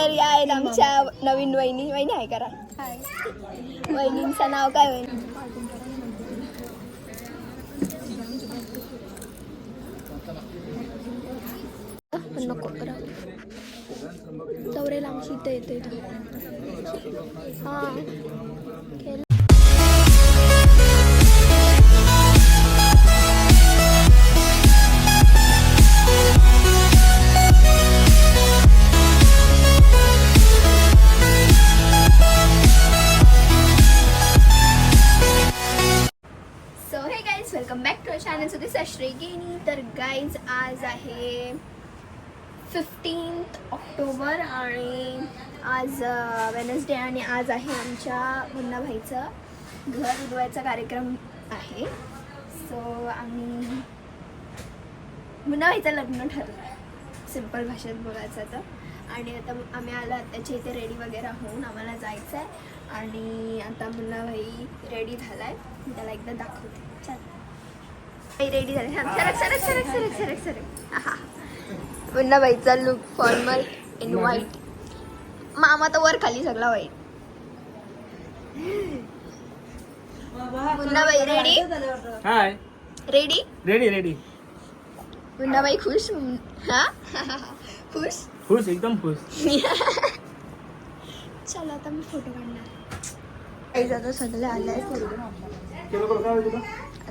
तर या आहेत आमच्या नवीन वहिनी. वहिनी आहे करा. वहिनींचं नाव काय वहिनी? नको चौरेला आमची इथं येते. हां. बॅक टू सश्रेगिनी तर गाईज आज आहे फिफ्टीन्थ ऑक्टोबर आणि आज वेनसडे आणि आज आहे आमच्या मुन्नाभाईचं घर उडवायचा कार्यक्रम आहे सो आम्ही मुन्नाभाईचं लग्न ठरलं सिंपल भाषेत बोलायचं तर आणि आता आम्ही आला त्याच्या इथे रेडी वगैरे होऊन आम्हाला जायचं आहे आणि आता मुन्नाभाई रेडी झाला आहे मी त्याला एकदा दाखवते रेडी झाले. सरक सरक सरक सरक सरक सरक हा मुन्नाबाईचा लुक फॉर्मल इन व्हाईट मामा तर वर खाली सगळा व्हाईट मुन्नाबाई रेडी हाय. रेडी रेडी रेडी मुन्नाबाई खुश? हा? खुश? खुश एकदम खुश. चला आता मी फोटो काढणार. काही आता सगळे आले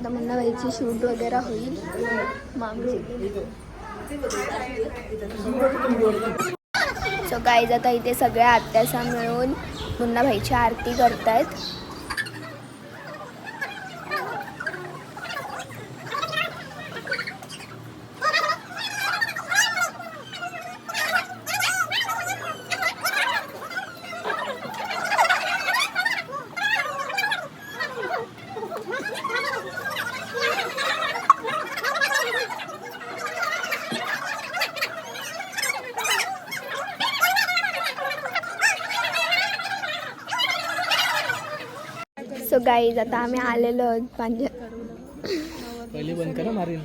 आता मुन्नाबाईची शूट वगैरे होईल. मामी सो गाईज आता इथे सगळ्या आत्यासा मिळून मुन्नाभाईची आरती करतायत. गाईज आता आम्ही आलेलो पांज पहिले बंद करा मारेल.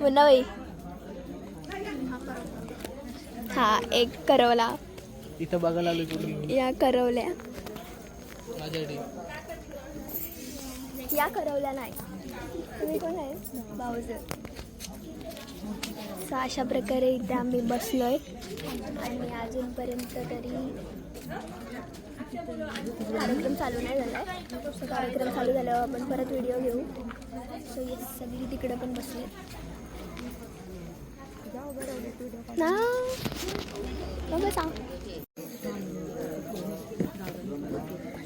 मुन्नाबाई. हा एक करवला. इथं बघायला आलो कुठे या करवल्या. या करवल्या नाही. तुम्ही कोण आहे? भाऊज. सो अशा प्रकारे इथे आम्ही बसलोय. आणि अजूनपर्यंत तरी कार्यक्रम चालू नाही झाला आहे कार्यक्रम चालू झाल्यावर आपण परत व्हिडिओ घेऊ. सो येस सगळी तिकडे पण बसले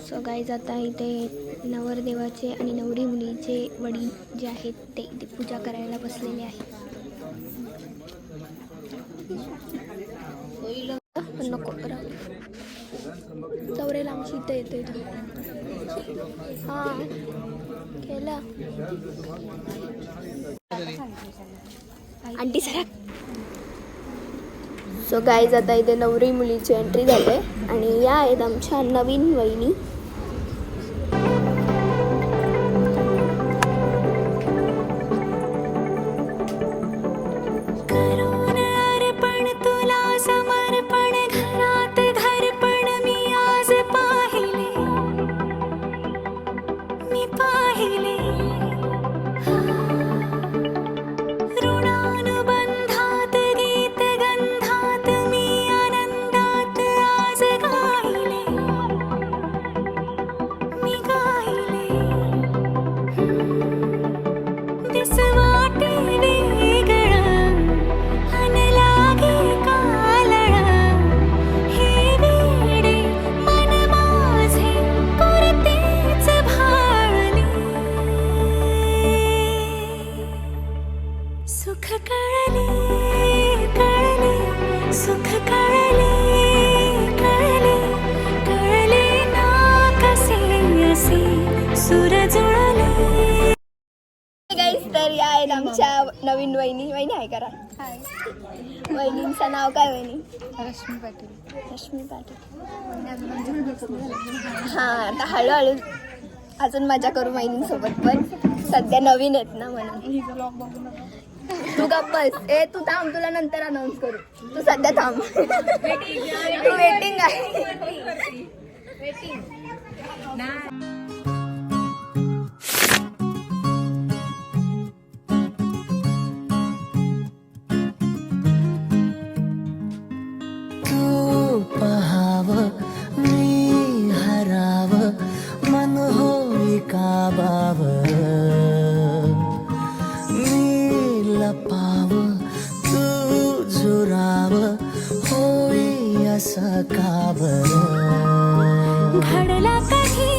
सो गाईज आता इथे नवरदेवाचे आणि नवरी मुलीचे वडील जे आहेत ते इथे पूजा करायला बसलेले आहेत. नको करा. चौरेला आमची इथं येते हां केलं. आंटी सरा. सो गाईज आता इथे नवरी मुलीची एंट्री झाली आणि या आहेत आमच्या नवीन वहिनी. मी पाहिले कळले कळले सुख कळले कळले कळले ना कसे असे सुर जुळले गाईज तर या आहेत आमच्या नवीन वहिनी. वहिनी आहे करा. वहिनींचं नाव काय वहिनी? रश्मी पाटील. रश्मी पाटील. हां आता हळूहळू अजून मजा करू वहिनींसोबत पण सध्या नवीन आहेत ना म्हणून. तू गप्प बस. ए तू थांब तुला नंतर अनाऊन्स करू. तू सध्या थांब. तू वेटिंग आहे. तू पहाव मी हराव मन होई काबाव. लपाव तू झुराव होई असं काबर घडला कधी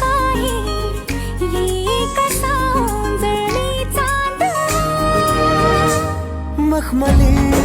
काही? चांद? मखमली